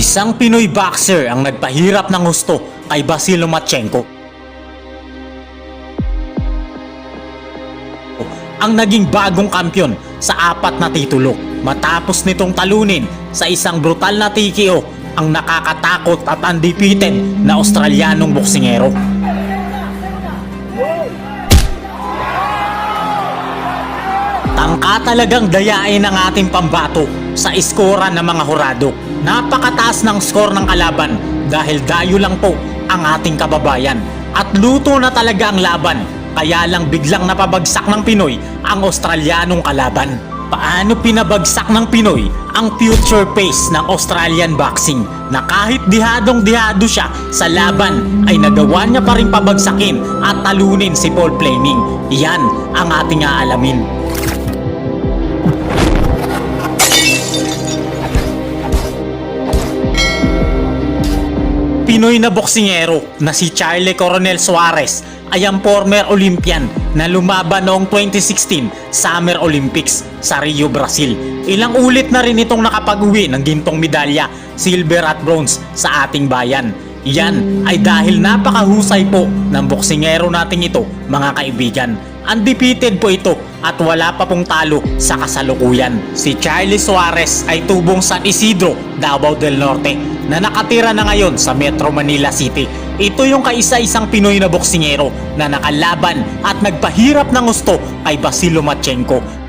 Isang Pinoy boxer ang nagpahirap ng gusto kay Basil Lomachenko. Ang naging bagong kampyon sa apat na titulo matapos nitong talunin sa isang brutal na TKO ang nakakatakot at undefeated na Australianong boksingero. Tangka talagang dayain ng ating pambato sa iskora ng mga hurado. Napakataas ng skor ng kalaban dahil dayo lang po ang ating kababayan. At luto na talaga ang laban kaya lang biglang napabagsak ng Pinoy ang Australianong kalaban. Paano pinabagsak ng Pinoy ang future pace ng Australian boxing na kahit dihadong dihado siya sa laban ay nagawa niya pa rin pabagsakin at talunin si Paul Fleming. Yan ang ating aalamin. Pinoy na boksingero na si Charlie Coronel Suarez ay ang former Olympian na lumaban noong 2016 Summer Olympics sa Rio, Brazil. Ilang ulit na rin itong nakapag-uwi ng gintong medalya, silver at bronze sa ating bayan. Yan ay dahil napakahusay po ng boksingero nating ito mga kaibigan. Undefeated po ito at wala pa pong talo sa kasalukuyan. Si Charlie Suarez ay tubong San Isidro, Davao del Norte na nakatira na ngayon sa Metro Manila City. Ito yung kaisa-isang Pinoy na boksingero na nakalaban at nagpahirap ng gusto kay Basil Lomachenko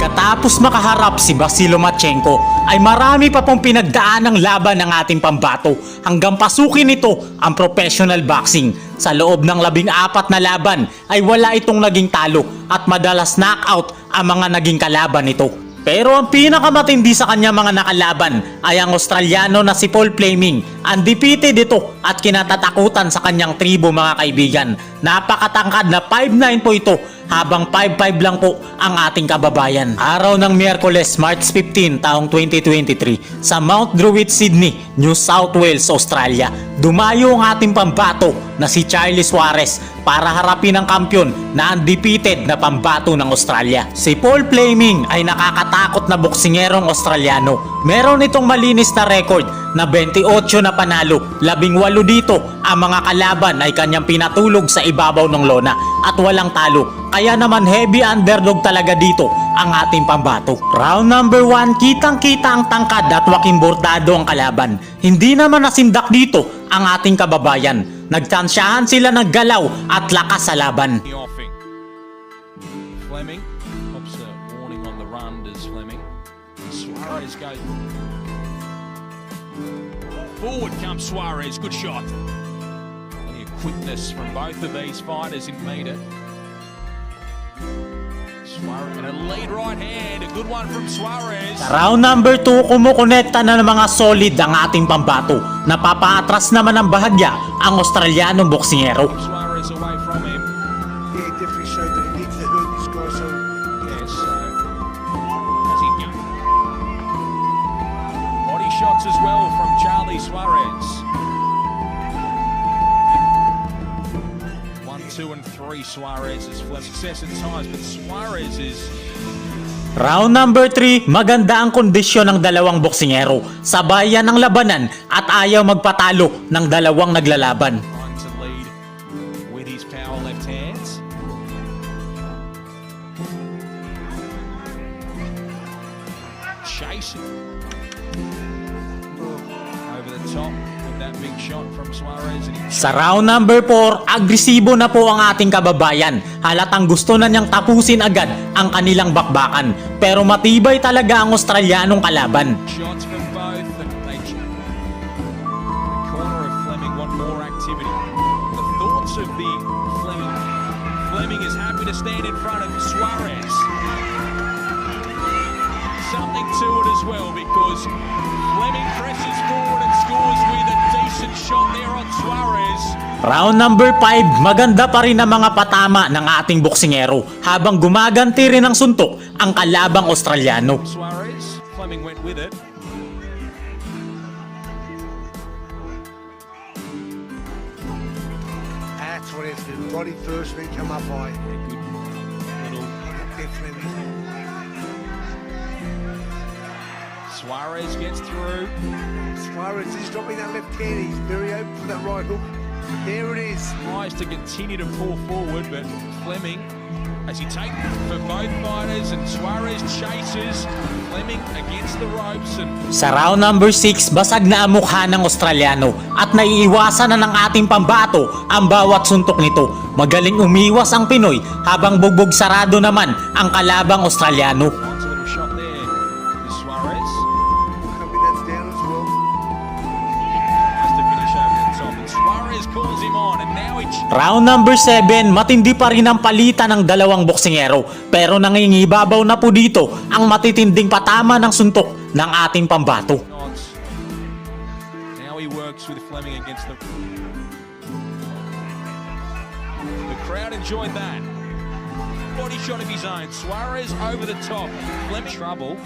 Katapos makaharap si Basil Lomachenko ay marami pa pong pinagdaan ng laban ng ating pambato hanggang pasukin nito ang professional boxing. Sa loob ng labing apat na laban ay wala itong naging talo at madalas knockout ang mga naging kalaban nito. Pero ang pinakamatindi sa kanya mga nakalaban ay ang Australiano na si Paul Fleming. Undefeated ito at kinatatakutan sa kanyang tribo mga kaibigan. Napakatangkad na 5'9 po ito habang 5'5 lang po ang ating kababayan. Araw ng Miyerkules, March 15, taong 2023 sa Mount Druitt, Sydney, New South Wales, Australia. Dumayo ang ating pambato na si Charlie Suarez para harapin ang kampyon na undefeated na pambato ng Australia. Si Paul Fleming ay nakakatakot na boksingerong Australiano. Meron itong malinis na record na 28 na panalo, 18 dito ang mga kalaban ay kanyang pinatulog sa ibabaw ng lona at walang talo. Kaya naman heavy underdog talaga dito ang ating pambato. Round number 1, kitang kita ang tangkad at waking bordado ang kalaban. Hindi naman nasindak dito ang ating kababayan. Nagtansyahan sila ng galaw at lakas sa laban. Fleming pops a warning on the run does Fleming. Suarez goes forward comes Suarez. Good shot. Quickness from both of these fighters in meter. Suarez and a lead right hand. A good one from Suarez. Round number 2, kumukonekta na ng mga solid ang ating pambato. Napapaatras naman ng bahagya ang Australianong boksingero. Suarez has fled success at times, but Suarez is Round number 3, maganda ang kondisyon ng dalawang boksingero. Sabayan ng labanan at ayaw magpatalo ng dalawang naglalaban. Chasing over the top Sa round number 4, agresibo na po ang ating kababayan. Halatang gusto na niyang tapusin agad ang kanilang bakbakan. Pero matibay talaga ang Australianong kalaban. Fleming is happy to stand in front of Suarez. Something to it as well because Fleming presses forward Round number 5, maganda pa rin ang mga patama ng ating boksingero habang gumaganti rin ng suntok ang kalabang Australiano. Body first, then come up high. Little Suarez gets through. Suarez is dropping that left hand. He's very open for that right hook. There it is. Tries to continue to pull forward, but Fleming, as he takes for both fighters, and Suarez chases Fleming against the ropes, and Sa round number 6, basag na ang mukha ng Australiano at naiiwasan na ng ating pambato ang bawat suntok nito. Magaling umiwas ang Pinoy habang bugbog sarado naman ang kalabang Australiano. Round number 7, matindi pa rin ang palitan ng dalawang boksingero pero nangingibabaw na po dito ang matitinding patama ng suntok ng ating pambato. Now he works with Fleming against the. The crowd enjoyed that. Body shot of his own. Suarez over the top. Fleming trouble.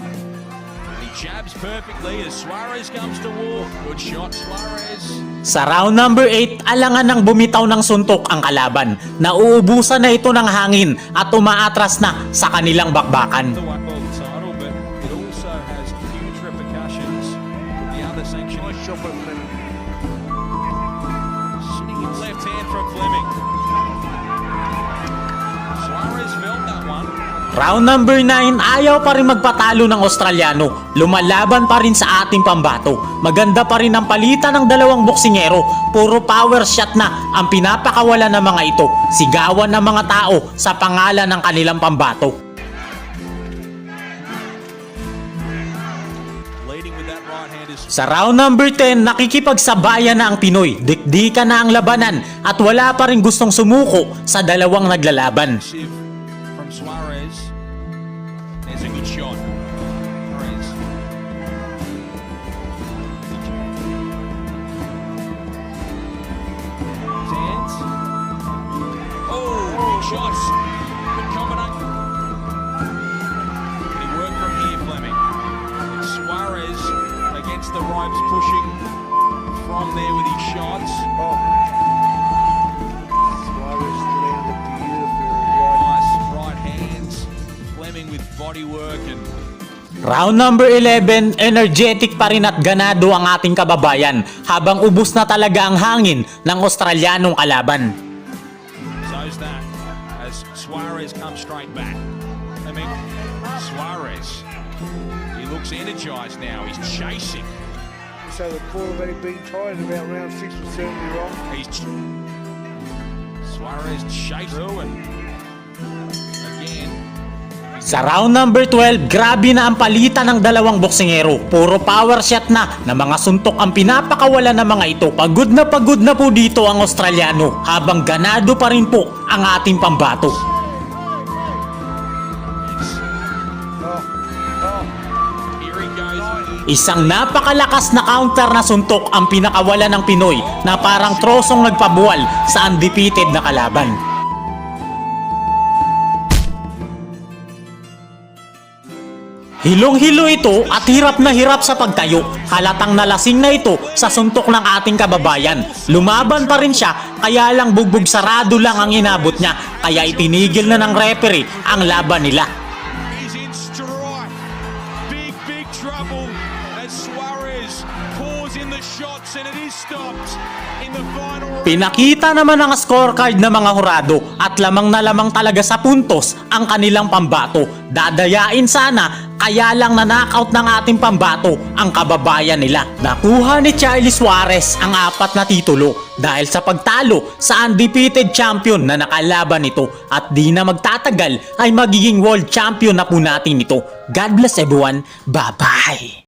He jabs perfectly as Suarez comes to war. Good shot, Suarez. Sa round number 8, alangan ng bumitaw ng suntok ang kalaban. Nauubusan na ito ng hangin at umaatras na sa kanilang bakbakan. One world title, Round number 9, ayaw pa rin magpatalo ng Australiano. Lumalaban pa rin sa ating pambato. Maganda pa rin ang palitan ng dalawang boksingero. Puro power shot na ang pinapakawala ng mga ito. Sigawan ng mga tao sa pangalan ng kanilang pambato. Sa round number 10, nakikipagsabayan na ang Pinoy. Dikdikan na ang labanan at wala pa rin gustong sumuko sa dalawang naglalaban. There's a good shot. Oh, big shots. Good combination. He work from here, Fleming? It's Suarez against the ropes, pushing from there with his shots. Oh. Body work and Round number 11, energetic pa rin at ganado ang ating kababayan habang ubus na talaga ang hangin ng Australianong kalaban. so's that as Suarez comes straight back. Fleming, Suarez. He looks energized now. He's chasing. So the call of being tired about round six was certainly wrong. He's Suarez chasing through and Sa round number 12, grabe na ang palitan ng dalawang boksingero. Puro power shot na na mga suntok ang pinapakawala ng mga ito. Pagod na pagod na po dito ang Australiano habang ganado pa rin po ang ating pambato. Isang napakalakas na counter na suntok ang pinakawala ng Pinoy na parang trosong nagpabuwal sa undefeated na kalaban. Hilong-hilo ito at hirap na hirap sa pagtayo. Halatang nalasing na ito sa suntok ng ating kababayan. Lumaban pa rin siya kaya lang bugbog sarado lang ang inabot niya. Kaya itinigil na ng referee ang laban nila. He's in strife. Big, big trouble as Suarez pours in the shots and it is stopped in the final round. Pinakita naman ang scorecard ng mga hurado at lamang na lamang talaga sa puntos ang kanilang pambato. Dadayain sana kaya lang na knockout ng ating pambato ang kababayan nila. Nakuha ni Charlie Suarez ang apat na titulo dahil sa pagtalo sa undefeated champion na nakalaban nito at di na magtatagal ay magiging world champion na po natin ito. God bless everyone. Bye-bye!